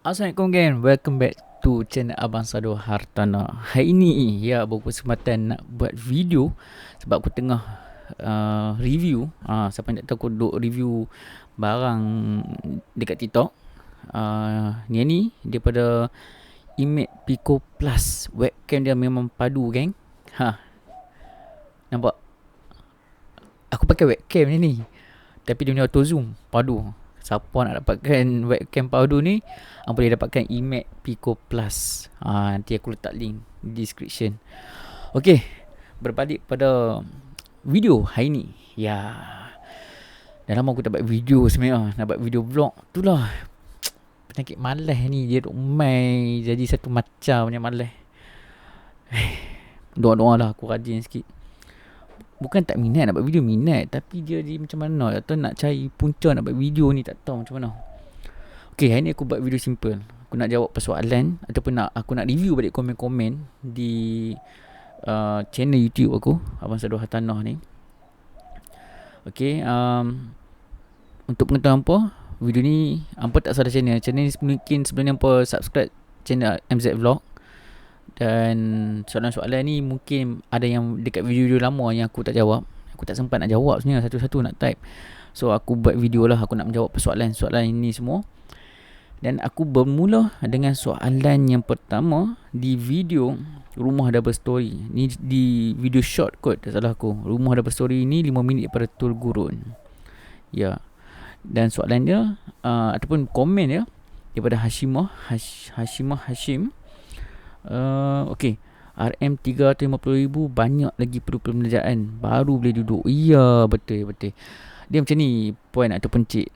Assalamualaikum gang. Welcome back to channel Abang Sado Hartana. Hari ini ya berkesempatan nak buat video Sebab aku tengah uh, review. Uh, Siapa yang tak tahu aku duk review barang dekat TikTok. Uh, Ni ni daripada Image Pico Plus Webcam dia memang padu gang. Ha. Nampak? Aku pakai webcam ni ni Tapi dia punya auto zoom. Padu Siapa nak dapatkan webcam padu ni uh, Boleh dapatkan Imac Pico Plus. Uh, Nanti aku letak link description. Okay Berbalik pada video hari ni. Ya. Dah lama aku tak buat video sebenarnya. Nak buat video vlog tu lah Penyakit malas ni Dia duk main Jadi satu macam punya malas. Doa-doa lah aku rajin sikit bukan tak minat nak buat video minat. Tapi dia dia macam mana? Atau nak cari punca nak buat video ni tak tahu macam mana. Okay hari ni aku buat video simple. Aku nak jawab persoalan ataupun nak aku nak review balik komen-komen di uh, channel YouTube aku Abang Sadu Hatanah ni. Okay um, untuk pengetahuan apa video ni apa tak salah channel. Channel ni mungkin sebelum ni apa subscribe channel MZ Vlog dan soalan-soalan ni mungkin ada yang dekat video-video lama yang aku tak jawab. Aku tak sempat nak jawab sebenarnya satu-satu nak type. So aku buat video lah aku nak menjawab persoalan-soalan ini semua. Dan aku bermula dengan soalan yang pertama di video Rumah Double Story. Ni di video short kot tak salah aku. Rumah Double Story ni 5 minit daripada Tul Gurun. Ya. Dan soalan dia uh, ataupun komen dia daripada Hashimah Hash, Hashimah Hashim Uh, okay RM 350,000 banyak lagi perlu perbelanja baru boleh duduk. Iya betul betul. Dia macam ni point atau pencik.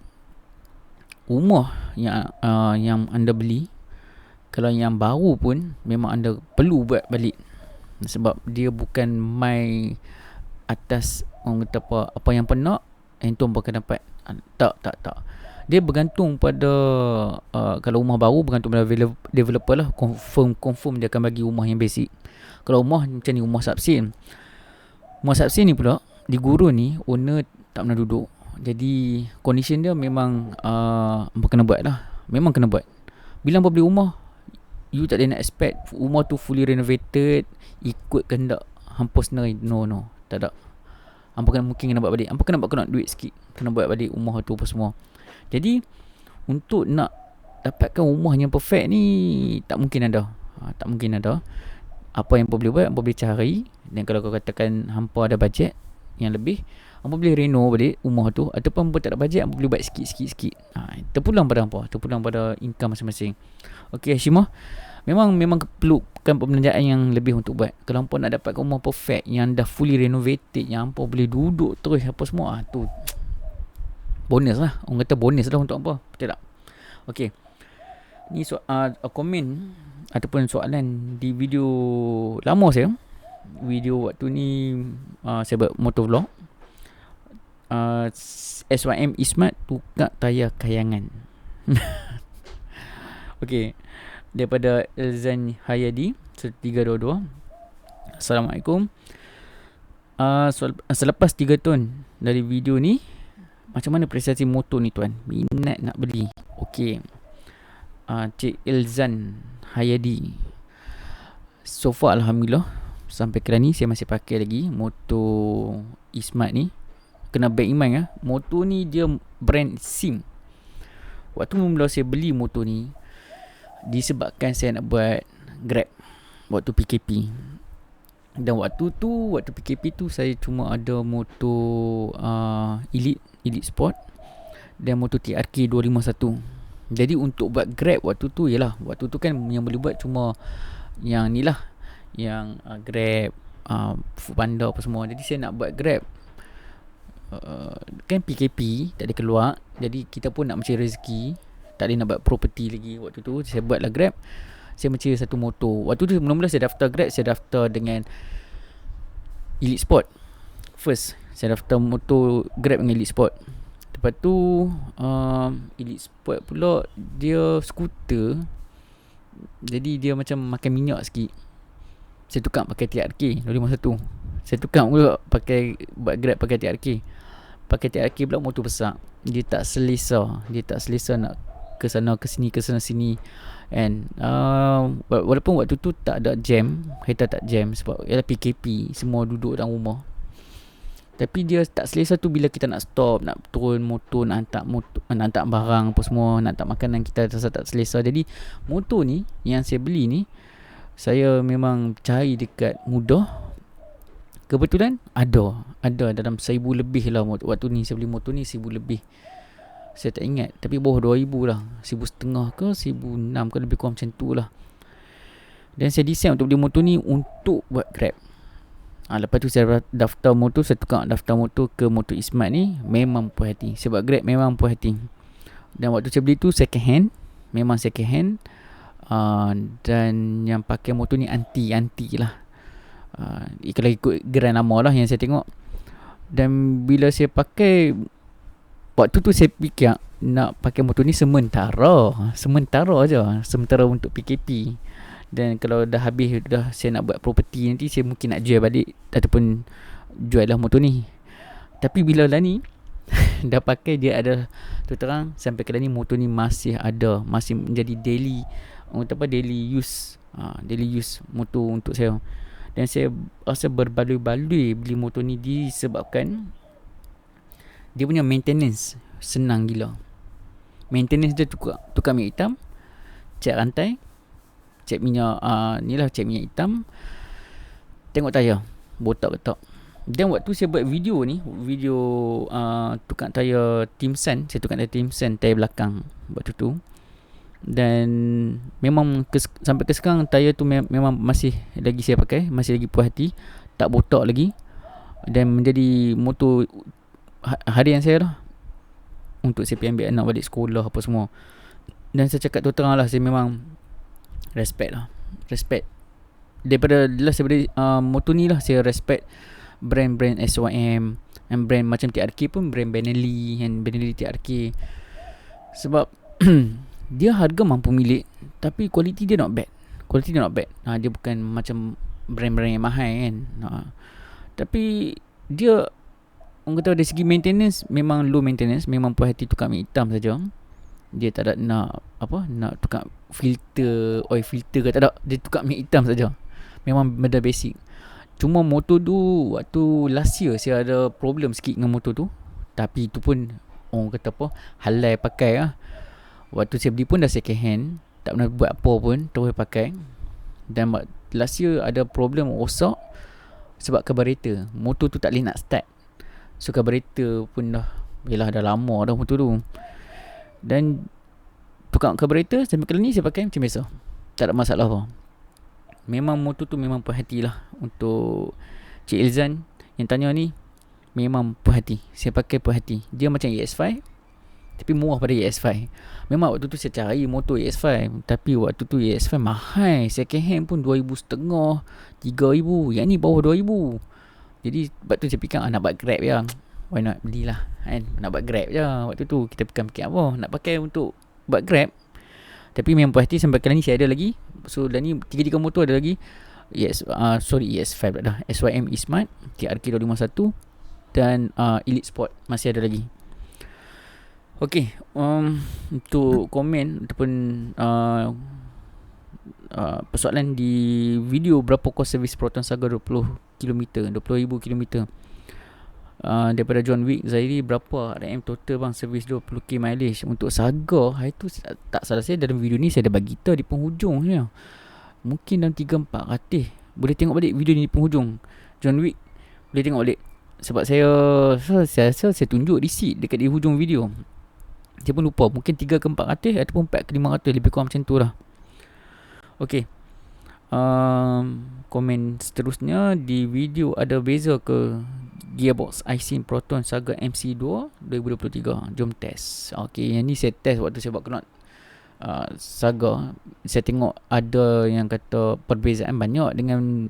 Rumah yang uh, yang anda beli kalau yang baru pun memang anda perlu buat balik. Sebab dia bukan mai atas orang kata apa apa yang pernah entong bakal dapat. Tak tak tak dia bergantung pada uh, kalau rumah baru bergantung pada developer lah. Confirm confirm dia akan bagi rumah yang basic. Kalau rumah macam ni rumah subsin rumah subsin ni pula di gurun ni owner tak pernah duduk. Jadi condition dia memang uh, kena buat lah. Memang kena buat. Bila apa beli rumah you tak ada nak expect rumah tu fully renovated ikut kehendak hampa sendiri no no. Tak ada. Hampa kena mungkin kena buat balik. Hampa kena buat kena duit sikit. Kena buat balik rumah tu apa semua jadi untuk nak dapatkan rumah yang perfect ni tak mungkin ada. Ha, tak mungkin ada. Apa yang boleh buat, boleh cari dan kalau kau katakan hampa ada bajet yang lebih, apa boleh reno balik rumah tu ataupun hampa tak ada bajet, hampa boleh buat sikit-sikit sikit. Ha, terpulang pada hampa, terpulang pada income masing-masing. Okey Hashimah, memang memang perlukan pembelanjaan yang lebih untuk buat. Kalau hampa nak dapat rumah perfect yang dah fully renovated, yang hampa boleh duduk terus apa semua, ha, tu bonus lah. Orang kata bonus lah untuk apa? Betul tak? Ok. Ni so, uh, komen ataupun soalan di video lama saya. Video waktu ni uh, saya buat motor vlog uh, SYM Ismat tukar tayar kayangan. Ok. Daripada Elzan Hayadi 322 Assalamualaikum. Uh, selepas 3 tahun dari video ni macam mana prestasi motor ni tuan? Minat nak beli. Okey. Uh, Cik Ilzan Hayadi. So far Alhamdulillah. Sampai kira ni saya masih pakai lagi motor Ismart ni. Kena back in mind ah. Motor ni dia brand SIM. Waktu mula saya beli motor ni. Disebabkan saya nak buat Grab. Waktu PKP. Dan waktu tu, waktu PKP tu saya cuma ada motor uh, Elite Elite Sport dan motor TRK 251. Jadi untuk buat Grab waktu tu ialah waktu tu kan yang boleh buat cuma yang ni lah yang uh, Grab uh, Foodpanda apa semua. Jadi saya nak buat Grab uh, kan PKP tak ada keluar. Jadi kita pun nak mencari rezeki. Tak ada nak buat property lagi waktu tu. Saya buatlah Grab. Saya mencari satu motor. Waktu tu mula-mula saya daftar Grab, saya daftar dengan Elite Sport. First saya daftar motor Grab dengan Elite Sport. Lepas tu um, Elite Sport pula Dia skuter. Jadi dia macam makan minyak sikit. Saya tukar pakai TRK 251 Saya tukar pula pakai Buat Grab pakai TRK Pakai TRK pula motor besar. Dia tak selesa Dia tak selesa nak ke sana ke sini ke sana sini and uh, walaupun waktu tu tak ada jam kereta tak jam sebab ialah PKP semua duduk dalam rumah. Tapi dia tak selesa tu bila kita nak stop nak turun motor nak hantar motor nak hantar barang apa semua nak hantar makanan kita rasa tak selesa. Jadi motor ni yang saya beli ni saya memang cari dekat mudah. Kebetulan ada ada dalam seribu lebih lah waktu ni saya beli motor ni seribu lebih saya tak ingat. Tapi bawah 2000 lah. Seribu setengah ke Seribu enam ke Lebih kurang macam tu lah. Dan saya desain untuk beli motor ni Untuk buat grab. Ha, Lepas tu saya daftar motor Saya tukar daftar motor ke motor Ismat ni Memang puas hati. Sebab grab memang puas hati. Dan waktu saya beli tu second hand Memang second hand. Uh, Dan yang pakai motor ni anti-anti lah. Uh, Kalau ikut geran nama lah yang saya tengok. Dan bila saya pakai Waktu tu saya fikir nak pakai motor ni sementara. Sementara aja, sementara untuk PKP. Dan kalau dah habis dah saya nak buat property nanti saya mungkin nak jual balik ataupun jual lah motor ni. Tapi bila lah ni dah pakai dia ada tu terang sampai kali ni motor ni masih ada, masih menjadi daily untuk apa daily use. Ha, daily use motor untuk saya. Dan saya rasa berbaloi-baloi beli motor ni disebabkan dia punya maintenance senang gila. Maintenance dia tukar tukar minyak hitam, cek rantai, cek minyak uh, ni lah cek minyak hitam. Tengok tayar, botak ke tak. Dan waktu saya buat video ni, video uh, tukar tayar Timson, saya tukar tayar Timson tayar belakang waktu tu. Dan memang ke, sampai ke sekarang tayar tu me- memang masih lagi saya pakai, masih lagi puas hati, tak botak lagi. Dan menjadi motor harian saya lah untuk saya ambil anak balik sekolah apa semua. Dan saya cakap tu terang lah saya memang respect lah. Respect. Daripada saya beri uh, motor ni lah saya respect brand-brand SYM and brand macam TRK pun brand Benelli and Benelli TRK sebab dia harga mampu milik tapi kualiti dia not bad. Kualiti dia not bad. Ha, dia bukan macam brand-brand yang mahal kan. Ha. tapi dia orang kata dari segi maintenance memang low maintenance memang puas hati tukar minyak hitam saja. Dia tak ada nak apa nak tukar filter oil filter ke tak ada. Dia tukar minyak hitam saja. Memang benda basic. Cuma motor tu waktu last year saya ada problem sikit dengan motor tu. Tapi itu pun orang kata apa halal pakai lah. Waktu saya beli pun dah second hand tak pernah buat apa pun terus pakai. Dan last year ada problem rosak sebab carburetor motor tu tak boleh nak start Suka berita pun dah Yelah dah lama dah motor tu. Dan Tukar carburetor Sampai kali ni saya pakai macam biasa. Tak ada masalah apa. Memang motor tu memang perhati lah Untuk Cik Ilzan Yang tanya ni. Memang perhati. Saya pakai perhati. Dia macam ES5 Tapi murah pada ES5 Memang waktu tu saya cari motor ES5 Tapi waktu tu ES5 mahal. Second hand pun 2,000 setengah 3,000 Yang ni bawah 2,000 jadi sebab tu saya fikir ah, nak buat grab ya. Why not belilah kan. Nak buat grab je. Waktu tu kita fikir fikir apa nak pakai untuk buat grab. Tapi memang puas hati sampai kali ni saya ada lagi. So dah ni tiga-tiga motor ada lagi. Yes, uh, sorry ES5 dah. SYM E-Smart, TRK 251 dan uh, Elite Sport masih ada lagi. Okay, um, untuk komen ataupun uh, uh, persoalan di video berapa kos servis Proton Saga 20 km 20,000 km uh, daripada John Wick Zairi berapa RM total bang servis 20k mileage? Untuk Saga hari tu tak salah saya dalam video ni saya ada bagi tahu di penghujung ya. mungkin dalam 3 4 ratih boleh tengok balik video ni di penghujung. John Wick boleh tengok balik. Sebab saya saya, saya, saya, saya tunjuk receipt dekat di hujung video. Saya pun lupa mungkin 3 ke 4 ratih ataupun 4 ke 5 ratih lebih kurang macam tu lah. Okay um, Komen seterusnya Di video ada beza ke Gearbox IC Proton Saga MC2 2023 Jom test. Okay yang ni saya test waktu saya buat knot uh, Saga. Saya tengok ada yang kata Perbezaan banyak dengan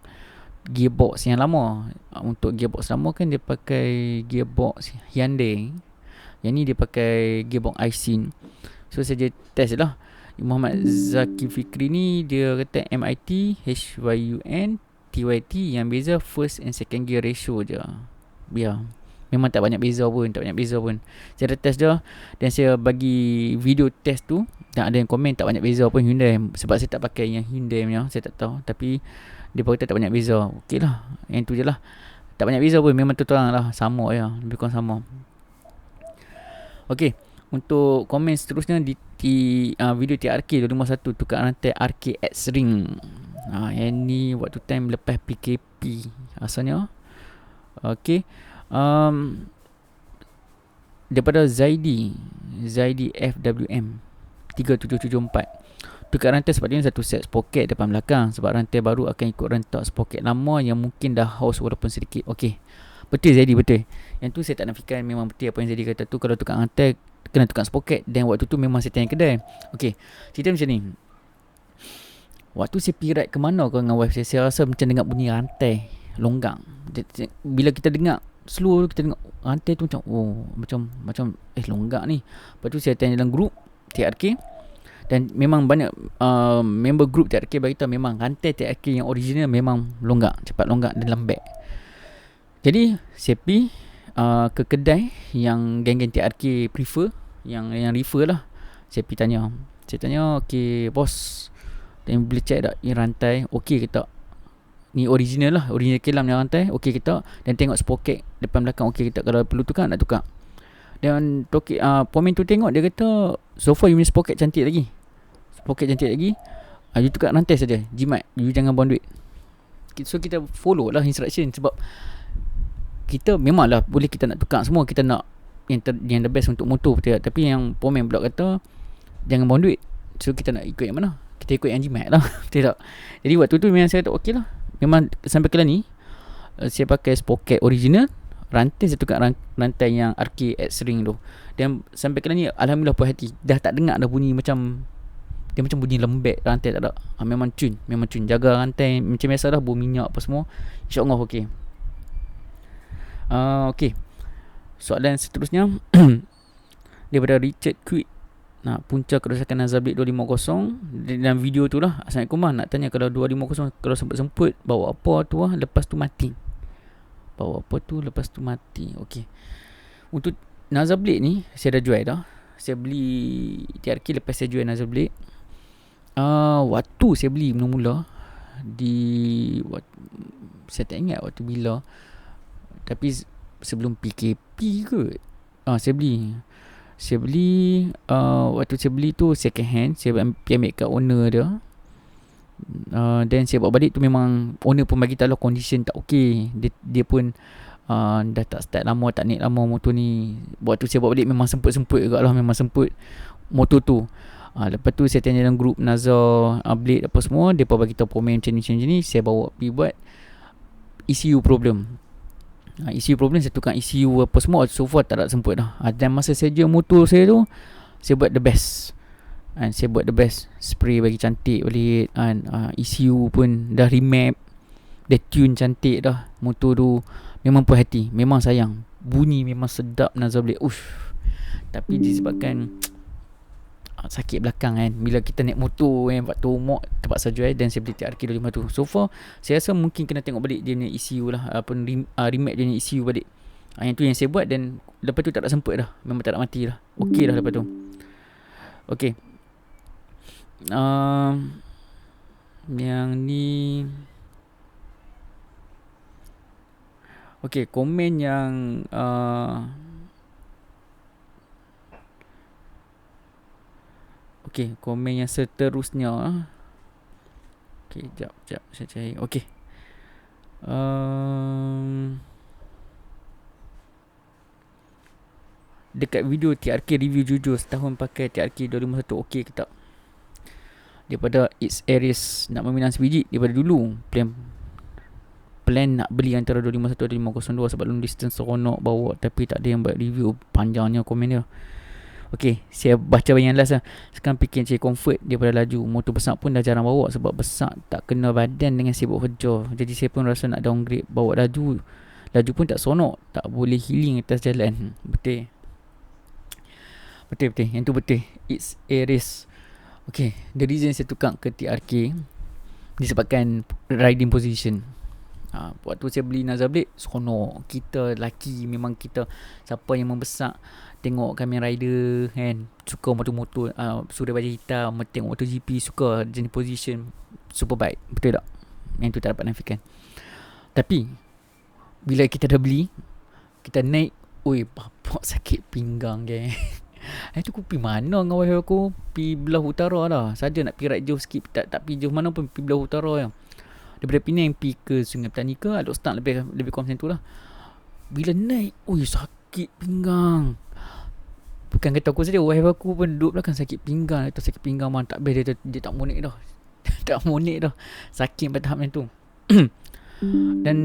Gearbox yang lama. Uh, Untuk gearbox lama kan dia pakai Gearbox Hyundai. Yang ni dia pakai Gearbox IC So saya test lah Muhammad Zaki Fikri ni dia kata MIT HYUN TYT yang beza first and second gear ratio je. Ya. Memang tak banyak beza pun Tak banyak beza pun. Saya ada test dia Dan saya bagi video test tu Dan ada yang komen tak banyak beza pun Hyundai. Sebab saya tak pakai yang Hyundai punya Saya tak tahu. Tapi Dia kata tak banyak beza. Okey lah Yang tu je lah. Tak banyak beza pun Memang tu terang lah. Sama je Lebih kurang sama. Okey untuk komen seterusnya di uh, video TRK 251 tukar rantai RK ring. Ha, yang ni waktu time lepas PKP asalnya. Okey. Um, daripada Zaidi Zaidi FWM 3774 tukar rantai dia satu set sprocket depan belakang sebab rantai baru akan ikut rentak sprocket lama yang mungkin dah house walaupun sedikit okey betul Zaidi betul yang tu saya tak nafikan memang betul apa yang Zaidi kata tu kalau tukar rantai kena tukar sprocket dan waktu tu memang saya tanya kedai okey cerita macam ni waktu saya pirat ke mana kau dengan wife saya saya rasa macam dengar bunyi rantai longgang bila kita dengar slow kita tengok rantai tu macam oh macam macam eh longgak ni. Lepas tu saya tanya dalam grup TRK dan memang banyak uh, member grup TRK bagi tahu memang rantai TRK yang original memang longgak, cepat longgak dan lembek. Jadi saya pergi uh, ke kedai yang geng-geng TRK prefer yang yang refer lah. Saya pergi tanya. Saya tanya, okay bos, dan boleh check tak ini rantai, okay ke tak? ni original lah. Original kilam yang rantai okey kita dan tengok sprocket depan belakang okey kita kalau perlu tukar nak tukar. Dan toki uh, pomen tu tengok dia kata so far you punya sprocket cantik lagi. Sprocket cantik lagi. Uh, you tukar rantai saja jimat you jangan buang duit. So kita follow lah instruction sebab kita memanglah boleh kita nak tukar semua kita nak yang ter, yang the best untuk motor betul tak? tapi yang pomen pula kata jangan buang duit. So kita nak ikut yang mana? Kita ikut yang jimat lah betul tak? Jadi waktu tu memang saya kata okey lah. Memang sampai ke ni uh, saya pakai sprocket original rantai saya tukar rantai yang RK X ring tu. Dan sampai ke ni alhamdulillah puas hati. Dah tak dengar dah bunyi macam dia macam bunyi lembek rantai tak ada. Ha, memang cun memang cun. Jaga rantai macam biasa dah bau minyak apa semua. Insyaallah okey uh, okey. Soalan seterusnya. Daripada Richard Quick. Nah, punca kerosakan Nazar Blade 250 dalam video tu lah Assalamualaikum lah nak tanya kalau 250 kalau sempat-sempat bawa apa tu lah lepas tu mati? Bawa apa tu lepas tu mati? Ok untuk Nazar ni saya dah jual dah. Saya beli TRK lepas saya jual Nazar uh, waktu saya beli mula-mula di wat, saya tak ingat waktu bila tapi sebelum PKP ke? Ah uh, saya beli. Saya beli uh, Waktu saya beli tu Second hand Saya pergi ambil kat owner dia. Uh, saya bawa balik tu memang Owner pun bagi tahu lah Condition tak okay Dia, dia pun uh, Dah tak start lama Tak naik lama motor ni. Waktu saya bawa balik Memang semput-semput juga lah Memang semput Motor tu. Uh, Lepas tu saya tanya dalam grup Nazar uh, Blade apa semua Dia pun bagi tahu Komen macam ni macam ni. Saya bawa pergi buat ECU problem ha, ECU problem saya tukar ECU apa semua so far tak ada semput dah. Ha, dan masa saya jual motor saya tu saya buat the best. Ha, saya buat the best. Spray bagi cantik balik ha, ha, ECU pun dah remap dia tune cantik dah motor tu. Memang puas hati memang sayang. Bunyi memang sedap Nazar Blade uff tapi disebabkan Ah, sakit belakang kan. Bila kita naik motor kan waktu mok terpaksa jual dan saya beli TRK 25 tu. So far saya rasa mungkin kena tengok balik dia ni ECU lah apa uh, remake dia ni ECU balik. Uh, yang tu yang saya buat dan lepas tu tak ada semput dah. Memang tak ada mati lah okey dah lepas tu. Okey. Uh, yang ni okey komen yang uh, Okey, komen yang seterusnya. Okey, jap, jap, saya cari. Okey. Um, dekat video TRK review jujur setahun pakai TRK 251 okey ke tak? Daripada It's Aries nak meminang sebiji daripada dulu plan plan nak beli antara 251 dan 502 sebab long distance seronok bawa tapi tak ada yang buat review panjangnya komen dia. Okay, saya baca yang last lah. Sekarang fikir cari comfort daripada laju. Motor besar pun dah jarang bawa sebab besar tak kena badan dengan sibuk kerja. Jadi saya pun rasa nak downgrade bawa laju. Laju pun tak sonok. Tak boleh healing atas jalan. Hmm, betul. Betul, betul. Yang tu betul. It's a risk. Okay, the reason saya tukar ke TRK disebabkan riding position. Ha, Waktu saya beli Nazar Blade Seronok. Kita lelaki Memang kita Siapa yang membesar Tengok Kamen Rider kan? Suka motor-motor uh, Sudah baju hitam Tengok MotoGP Suka jenis position Super baik Betul tak? Yang tu tak dapat nafikan Tapi Bila kita dah beli Kita naik Ui bapak sakit pinggang geng Eh tu pergi mana dengan wife aku? Pergi belah utara lah. Saja nak pergi right jauh sikit Tak, tak pergi jauh mana pun Pergi belah utara ya. Daripada Penang pergi ke Sungai Petani ke Aduk start lebih Lebih kurang macam tu lah. Bila naik Ui sakit pinggang. Bukan kata aku saja Wife aku pun duduk belakang Sakit pinggang. Atau sakit pinggang mana Tak best dia, dia tak monik dah. Tak monik dah. Sakit pada tahap macam tu. Dan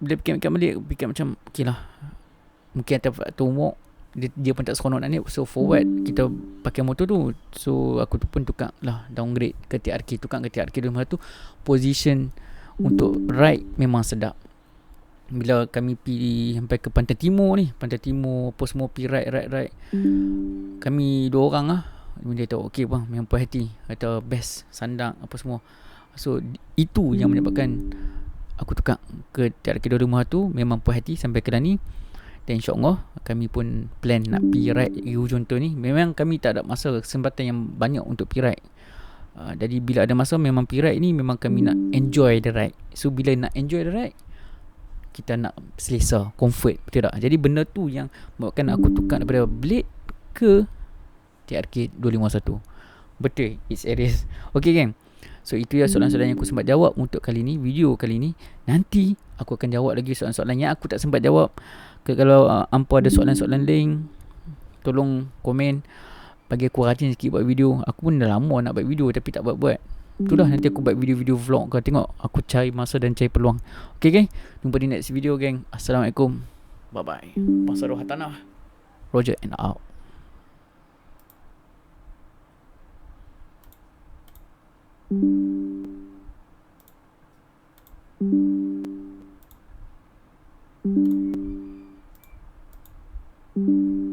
Bila fikir-fikir balik Fikir macam Okay lah. Mungkin atas faktor umur dia, dia pun tak seronok nak naik. So forward Kita pakai motor tu. So aku tu pun tukar lah Downgrade. Ke TRK Tukar ke TRK Rumah tu. Position Untuk ride Memang sedap. Bila kami pergi sampai ke pantai timur ni Pantai timur Apa semua pergi ride ride ride. Kami dua orang lah. Dia tahu okay bang Memang puas hati. Kata best Sandang apa semua. So itu yang menyebabkan Aku tukar ke rumah tu. Memang puas hati sampai ke ni Dan insyaAllah Kami pun plan nak pergi ride Hujung tu ni. Memang kami tak ada masa Kesempatan yang banyak untuk pergi ride. Uh, Jadi bila ada masa Memang pergi ride ni Memang kami nak enjoy the ride. So bila nak enjoy the ride kita nak selesa comfort betul tak? Jadi benda tu yang buatkan aku tukar daripada blade ke TRK 251 betul it's serious okay gang so itu ya soalan-soalan yang aku sempat jawab untuk kali ni video kali ni. Nanti aku akan jawab lagi soalan-soalan yang aku tak sempat jawab kalau uh, ampa ada soalan-soalan lain tolong komen bagi aku rajin sikit buat video aku pun dah lama nak buat video tapi tak buat-buat Itulah nanti aku buat video-video vlog kau tengok aku cari masa dan cari peluang. Okay geng, jumpa di next video geng. Assalamualaikum. Bye bye. Pasal roh tanah. Roger and out. Thank you. Mm-hmm.